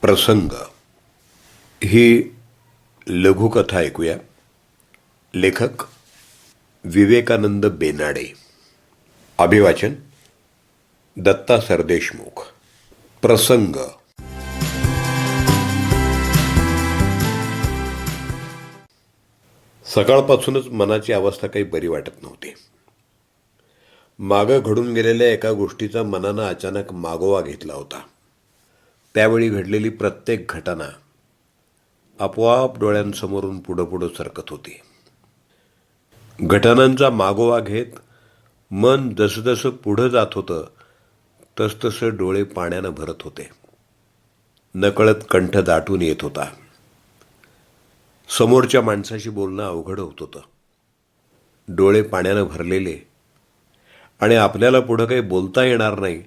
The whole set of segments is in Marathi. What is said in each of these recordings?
प्रसंग. ही लघुकथा ऐकूया. लेखक विवेकानंद बेनाडे. अभिवाचन दत्ता सरदेशमुख. प्रसंग. सकाळपासूनच मनाची अवस्था काही बरी वाटत नव्हती. मागं घडून गेलेल्या एका गोष्टीचा मनानं अचानक मागोवा घेतला होता. त्यावेळी घडलेली प्रत्येक घटना आपोआप डोळ्यांसमोरून पुढं पुढं सरकत होती. घटनांचा मागोवा घेत मन जसजसं पुढं जात होतं तसतसं डोळे पाण्यानं भरत होते. नकळत कंठ दाटून येत होता. समोरच्या माणसाशी बोलणं अवघड होत होतं. डोळे पाण्यानं भरलेले आणि आपल्याला पुढं काही बोलता येणार नाही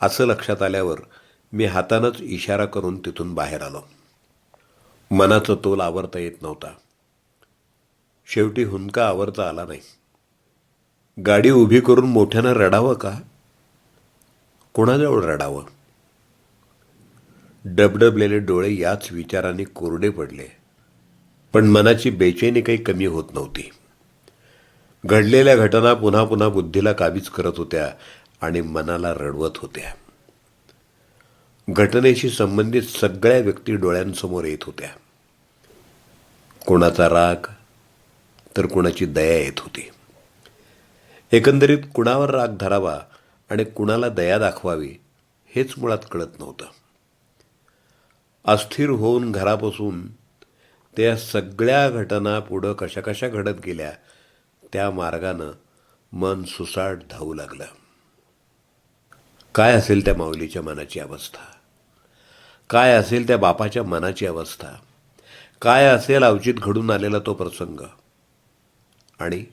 असं लक्षात आल्यावर मी हातानंच इशारा करून तिथून बाहेर आलो. मनाचा तोल आवरता येत नव्हता. शेवटी हुंदका आवरता आला नाही. गाडी उभी करून मोठ्यानं रडावं का? कोणाजवळ रडावं? डबडबलेले डोळे याच विचाराने कोरडे पडले. पण मनाची बेचैनी काही कमी होत नव्हती. घडलेल्या घटना पुन्हा पुन्हा बुद्धीला काबीज करत होत्या आणि मनाला रडवत होत्या. घटनेशी संबंधित सगळ्या व्यक्ती डोळ्यांसमोर येत होत्या. कोणाचा राग तर कुणाची दया येत होती. एकंदरीत कुणावर राग धरावा आणि कुणाला दया दाखवावी हेच मुळात कळत नव्हतं. अस्थिर होऊन घरापासून त्या सगळ्या घटना पुढं कशा कशा घडत गेल्या त्या मार्गानं मन सुसाट धावू लागलं. काय असेल त्या माऊलीच्या मनाची अवस्था? काय असेल त्या बापाच्या मनाची अवस्था? काय असेल अवचित घडून आलेला तो प्रसंग? आणि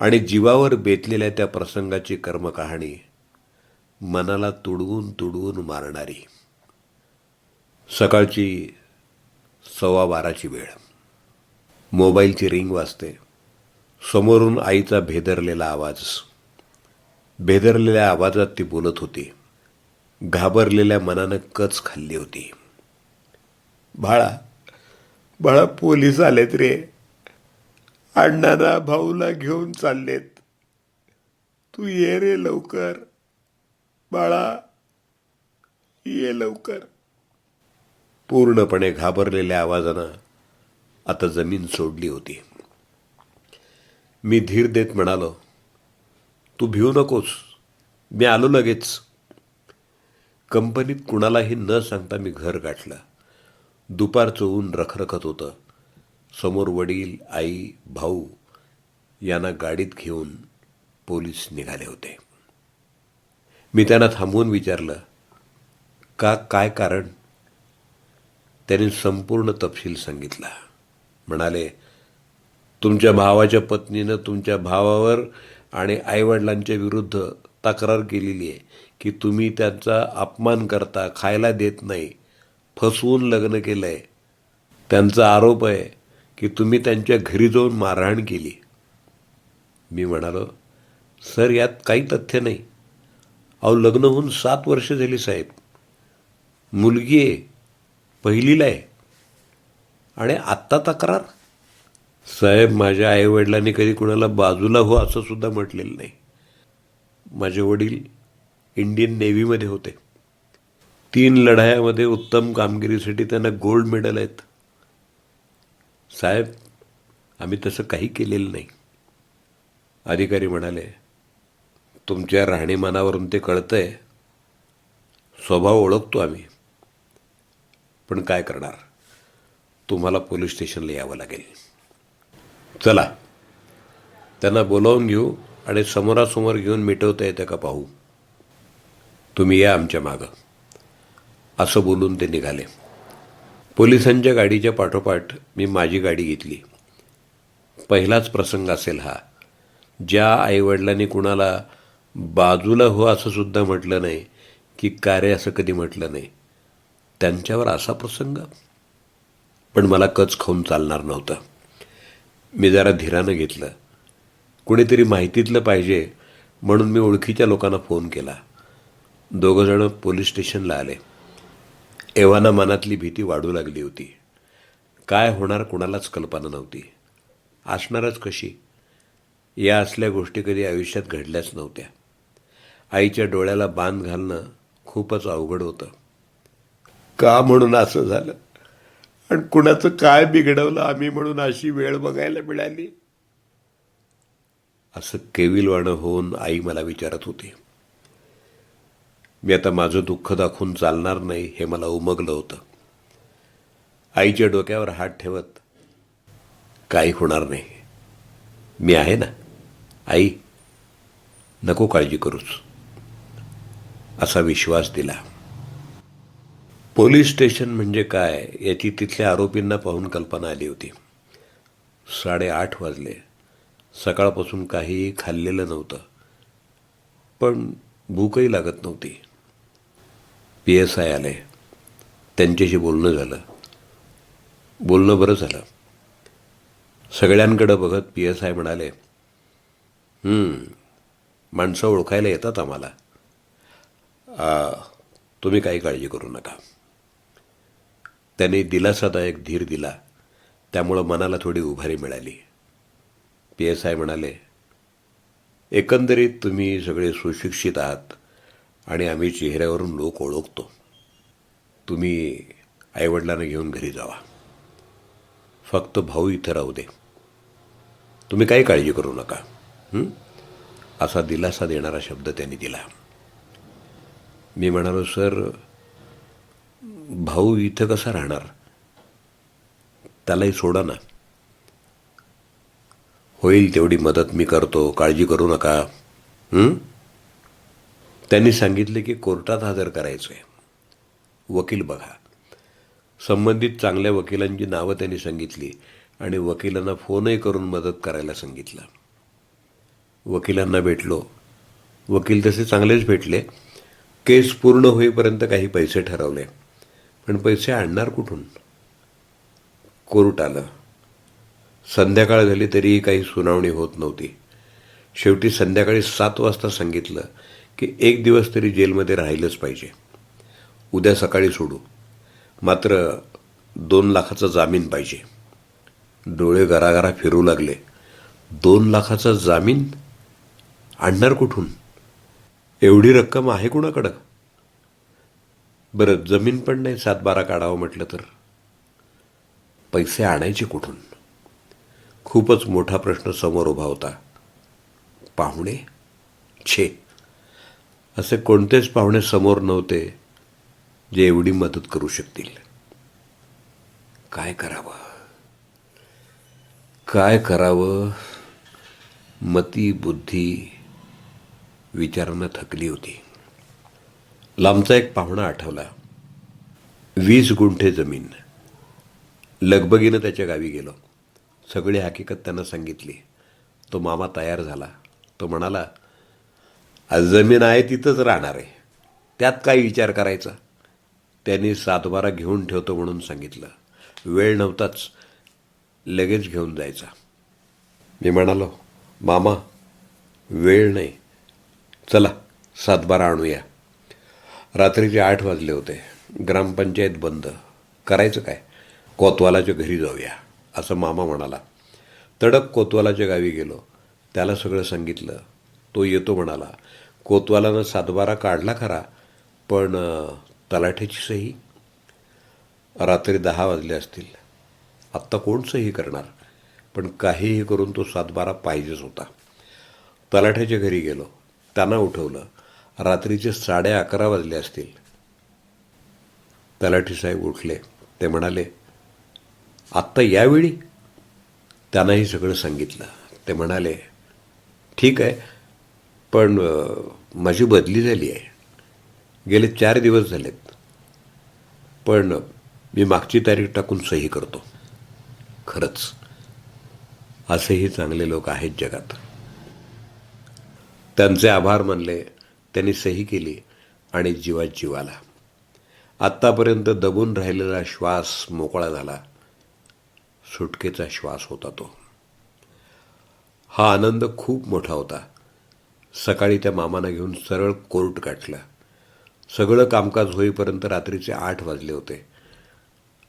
आणि जीवावर बेतलेल्या त्या प्रसंगाची कर्मकहाणी मनाला तुडवून तुडवून मारणारी. सकाळची सव्वा बाराची वेळ. मोबाईलची रिंग वाजते. समोरून आईचा भेदरलेला आवाज. भेदरलेल्या आवाजात ती बोलत होती. घाबरलेल्या मनानं कच खाल्ली होती. बाळा बाळा पोलीस आलेत रे. अण्णाना भाऊला घेऊन चाललेत. तू ये रे लवकर. बाळा ये लवकर. पूर्णपणे घाबरलेल्या आवाजानं आता जमीन सोडली होती. मी धीर देत म्हणालो तू भिऊ नकोस. मी आलो लगेच. कंपनीत कुणालाही न सांगता मी घर गाठलं. दुपारचं ऊन रखरखत होतं. समोर वडील आई भाऊ यांना गाडीत घेऊन पोलीस निघाले होते. मी त्यांना थांबवून विचारलं का काय कारण? त्यांनी संपूर्ण तपशील सांगितला. म्हणाले तुमच्या भावाच्या पत्नीनं तुमच्या भावावर आणि आईवडिलांच्या विरुद्ध तक्रार केलेली आहे. की तुम्ही त्यांचा अपमान करता खायला देत नाही फसवून लग्न केलं आहे त्यांचा आरोप आहे की तुम्ही त्यांच्या घरी जाऊन मारहाण केली. मी म्हणालो सर यात काही तथ्य नाही. अहो लग्न होऊन सात वर्ष झाली साहेब. मुलगी आहे पहिलीला आहे. आणि आत्ता तक्रार? साहेब माझ्या आईवडिलांनी कधी कुणाला बाजूला हो असं सुद्धा म्हटलेलं नाही. माझे वडील इंडियन नेव्हीमध्ये होते. तीन लढायामध्ये उत्तम कामगिरीसाठी त्यांना गोल्ड मेडल आहेत. साहेब आम्ही तसं काही केलेलं नाही. अधिकारी म्हणाले तुमच्या राहणीमानावरून ते कळतंय. स्वभाव ओळखतो आम्ही. पण काय करणार? तुम्हाला पोलीस स्टेशनला यावं लागेल. चला. त्यांना बोलावून घेऊ आणि समोरासमोर घेऊन मिटवता येतं का पाहू. तुम्ही या आमच्या मागं. असं बोलून ते निघाले. पोलिसांच्या गाडीच्या पाठोपाठ मी माझी गाडी घेतली. पहिलाच प्रसंग असेल हा. ज्या आईवडिलांनी कुणाला बाजूला हो असं सुद्धा म्हटलं नाही की कार्य असं कधी म्हटलं नाही त्यांच्यावर असा प्रसंग? पण मला कच खाऊन चालणार नव्हतं. मी जरा धीरानं घेतलं. कुणीतरी माहितीतलं पाहिजे म्हणून मी ओळखीच्या लोकांना फोन केला. दोघंजणं पोलीस स्टेशनला आले. एव्हाना मनातली भीती वाढू लागली होती. काय होणार कोणालाच कल्पना नव्हती. असणारच कशी? या असल्या गोष्टी कधी आयुष्यात घडल्याच नव्हत्या. आईच्या डोळ्याला बांध घालणं खूपच अवघड होतं. का म्हणून असं झालं? आणि कुणाचं काय बिघडवलं आम्ही म्हणून अशी वेळ बघायला मिळाली? असं केविलवाणं होऊन आई मला विचारत होती. मी आता माझं दुःख दाखवून चालणार नाही हे मला उमगलं होतं. आईच्या डोक्यावर हात ठेवत काही होणार नाही. मी आहे ना? आई नको काळजी करूच असा विश्वास दिला. पोलीस स्टेशन म्हणजे काय याची तिथल्या आरोपींना पाहून कल्पना आली होती. साडेआठ वाजले. सकाळपासून काहीही खाल्लेलं नव्हतं. पण भूकही लागत नव्हती. पी एस आय आले. त्यांच्याशी बोलणं झालं. बोलणं बरं झालं. सगळ्यांकडं बघत पी एस आय म्हणाले माणसं ओळखायला येतात आम्हाला. तुम्ही काही काळजी करू नका. त्याने दिलासादायक धीर दिला. त्यामुळं मनाला थोडी उभारी मिळाली. पी एस आय म्हणाले एकंदरीत तुम्ही सगळे सुशिक्षित आहात आणि आम्ही चेहऱ्यावरून लोक ओळखतो. तुम्ही आईवडिलांना घेऊन घरी जावा. फक्त भाऊ इथं राहू दे. तुम्ही काही काळजी करू नका असा दिलासा देणारा शब्द त्यांनी दिला. मी म्हणालो सर भाऊ इथं कसा राहणार? त्यालाही सोडा ना. होईल तेवढी मदत मी करतो काळजी करू नका. त्यांनी सांगितले की कोर्टात हजर करायचं आहे वकील बघा. संबंधित चांगल्या वकिलांची नावं त्यांनी सांगितली आणि वकिलांना फोनही करून मदत करायला सांगितलं. वकिलांना भेटलो. वकील तसे चांगलेच भेटले. केस पूर्ण होईपर्यंत काही पैसे ठरवले. पण पैसे आणणार कुठून? कोर्ट आलं. संध्याकाळ झाली तरीही काही सुनावणी होत नव्हती. शेवटी संध्याकाळी सात वाजता सांगितलं की एक दिवस तरी जेलमध्ये राहिलंच पाहिजे. उद्या सकाळी सोडू. मात्र दोन लाखाचा जामीन पाहिजे. डोळे घराघरा फिरू लागले. दोन लाखाचा जामीन? आणणार कुठून? एवढी रक्कम आहे कुणाकडं? बरं जमीन पण नाही सात बारा काढावं म्हटलं तर? पैसे आणायचे कुठून? खूपच मोठा प्रश्न समोर उभा होता. पाहुणे? छे. असे कोणतेच पाहुणे समोर नव्हते जे एवढी मदत करू शकतील. काय करावं? काय करावं? मती बुद्धी विचारानं थकली होती. लांबचा एक पाहुणा आठवला. वीस गुंठे जमीन. लगबगीनं त्याच्या गावी गेलो. सगळी हकीकत त्यांना सांगितली. तो मामा तयार झाला. तो म्हणाला आज जमीन आहे तिथंच राहणार आहे. त्यात काय विचार करायचा? त्यांनी सातबारा घेऊन ठेवतो म्हणून सांगितलं. वेळ नव्हताच. लगेच घेऊन जायचा. मी म्हणालो मामा वेळ नाही. चला सातबारा आणूया. रात्रीचे आठ वाजले होते. ग्रामपंचायत बंद. करायचं काय? कोतवालाच्या घरी जाऊया. असं मामा म्हणाला. तडक कोतवालाच्या गावी गेलो. त्याला सगळं सांगितलं. तो येतो म्हणाला कोतवालानं सातबारा काढला खरा पण तलाठ्याची सही? रात्री दहा वाजले असतील. आत्ता कोण सही करणार? पण काहीही करून तो सातबारा पाहिजेच होता. तलाठ्याच्या घरी गेलो. त्यांना उठवलं. रात्रीचे साडे अकरा वाजले असतील. तलाठी साहेब उठले. ते म्हणाले आत्ता यावेळी त्यांनाही सगळं सांगितलं. ते म्हणाले ठीक आहे पण माझी बदली झाली आहे. गेले चार दिवस झालेत. पण मी मागची तारीख टाकून सही करतो. खरंच. असेही चांगले लोक आहेत जगात. त्यांचे आभार मानले त्यांनी सही केली आणि जीवात जीवाला. आत्तापर्यंत दबून राहिलेला श्वास मोकळा झाला. सुटकेचा श्वास होता तो. हा आनंद खूप मोठा होता. सकाळी त्या मामानं घेऊन सरळ कोर्ट गाठला. सगळं कामकाज होईपर्यंत रात्रीचे आठ वाजले होते.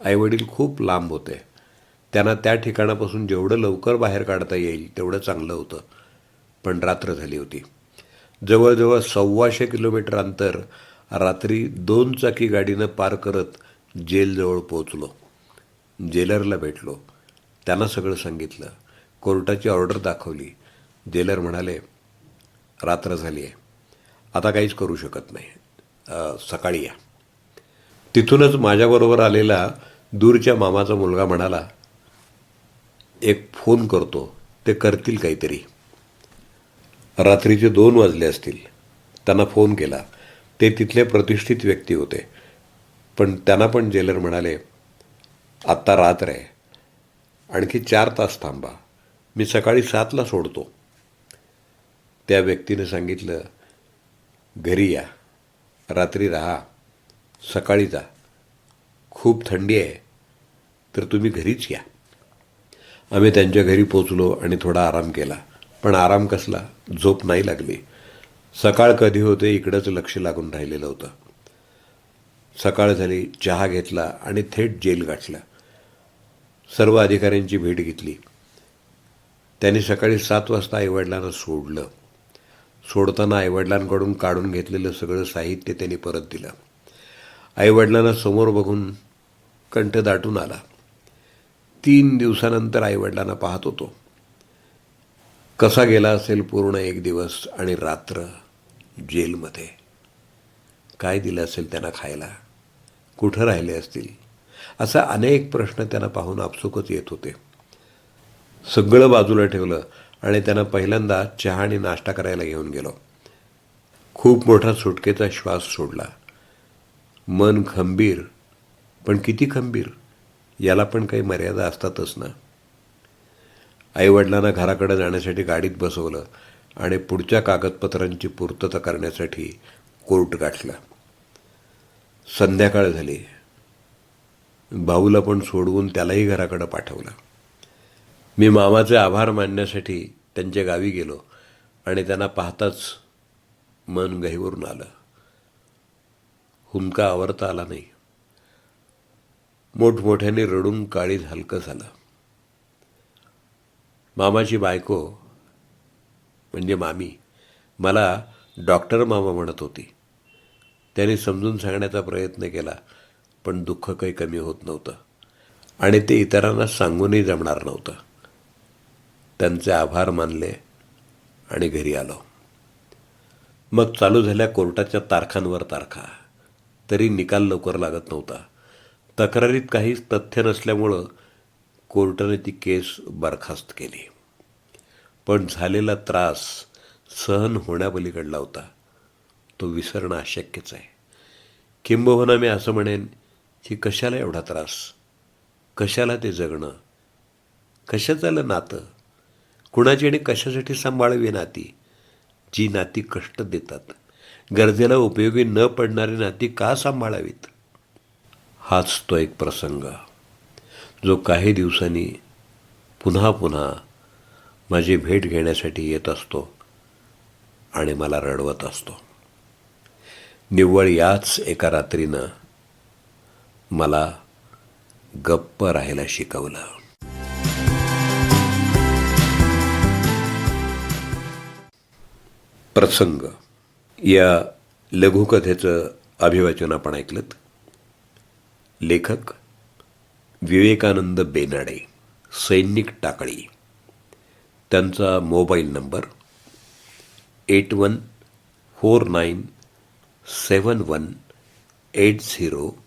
आईवडील खूप लांब होते. त्यांना त्या ठिकाणापासून जेवढं लवकर बाहेर काढता येईल तेवढं चांगलं होतं. पण रात्र झाली होती. जवळजवळ सव्वाशे किलोमीटर अंतर रात्री दोन चाकी गाडीनं पार करत जेलजवळ पोचलो जेलरला भेटलो. त्यांना सगळं सांगितलं. कोर्टाची ऑर्डर दाखवली. जेलर म्हणाले रात्र झाली आहे. आता काहीच करू शकत नाही. सकाळी या. तिथूनच माझ्याबरोबर आलेला दूरच्या मामाचा मुलगा म्हणाला एक फोन करतो. ते करतील काहीतरी. रात्रीचे दोन वाजले असतील. त्यांना फोन केला. ते तिथले प्रतिष्ठित व्यक्ती होते. पण त्यांना पण जेलर म्हणाले आत्ता रात्र आहे आणखी चार तास थांबा. मी सकाळी सातला सोडतो. त्या व्यक्तीने सांगितलं घरी या. रात्री राहा. सकाळी जा. खूप थंडी आहे. तर तुम्ही घरीच या. आम्ही त्यांच्या घरी पोचलो आणि थोडा आराम केला. पण आराम कसला? झोप नाही लागली. सकाळ कधी होते इकडंच लक्ष लागून राहिलेलं होतं. सकाळ झाली चहा घेतला आणि थेट जेल गाठला. सर्व अधिकाऱ्यांची भेट घेतली. त्यांनी सकाळी सात वाजता आईवडिलांना सोडलं. सोडताना आईवडिलांकडून काढून घेतलेलं सगळं साहित्य त्यांनी परत दिलं. आईवडिलांना समोर बघून कंठ दाटून आला. तीन दिवसानंतर आईवडिलांना पाहत होतो. कसा गेला असेल पूर्ण एक दिवस आणि रात्र जेलमध्ये? काय दिलं असेल त्यांना खायला? कुठं राहिले असतील? असा अनेक प्रश्न त्यांना पाहून आपसुकच येत होते. सगळं बाजूला ठेवलं आणि त्यांना पहिल्यांदा चहा आणि नाश्ता करायला घेऊन गेलो. खूप मोठा सुटकेचा श्वास सोडला. मन खंबीर पण किती खंबीर? याला पण काही मर्यादा असतातच ना. आईवडिलांना घराकडे जाण्यासाठी गाडीत बसवलं आणि पुढच्या कागदपत्रांची पूर्तता करण्यासाठी कोर्ट गाठला. संध्याकाळ झाली. भाऊला पण सोडवून त्यालाही घराकडं पाठवलं. मी मामाचे आभार मानण्यासाठी त्यांच्या गावी गेलो आणि त्यांना पाहताच मन गहीवरून आलं. हुंका आवरता आला नाही. मोठमोठ्याने रडून काळीज हलकं झालं. मामाची बायको म्हणजे मामी मला डॉक्टर मामा म्हणत होती. त्याने समजून सांगण्याचा प्रयत्न केला. पण दुःख काही कमी होत नव्हतं. आणि ते इतरांना सांगूनही जमणार नव्हतं. त्यांचे आभार मानले आणि घरी आलो. मग चालू झाल्या कोर्टाच्या तारखांवर तारखा. तरी निकाल लवकर लागत नव्हता. तक्रारीत काहीच तथ्य नसल्यामुळं कोर्टाने ती केस बरखास्त केली. पण झालेला त्रास सहन होण्यापलीकडला होता. तो विसरणं अशक्यच आहे. किंबहुना मी असं म्हणेन की कशाला एवढा त्रास? कशाला ते जगणं? कशाचं नातं? कुणाची आणि कशासाठी सांभाळावी नाती? जी नाती कष्ट देतात. गरजेला उपयोगी न पडणारी नाती का सांभाळावीत? हाच तो एक प्रसंग. जो काही दिवसांनी पुन्हा पुन्हा माझी भेट घेण्यासाठी येत असतो आणि मला रडवत असतो. निव्वळ याच एका रात्रीनं मला गप्प राहायला शिकवलं. प्रसंग. या लघुकथेचं अभिवाचन आपण ऐकलं लेखक विवेकानंद बेनाडे सैनिक टाकळी. त्यांचा mobile number eight one four nine seven one eight zero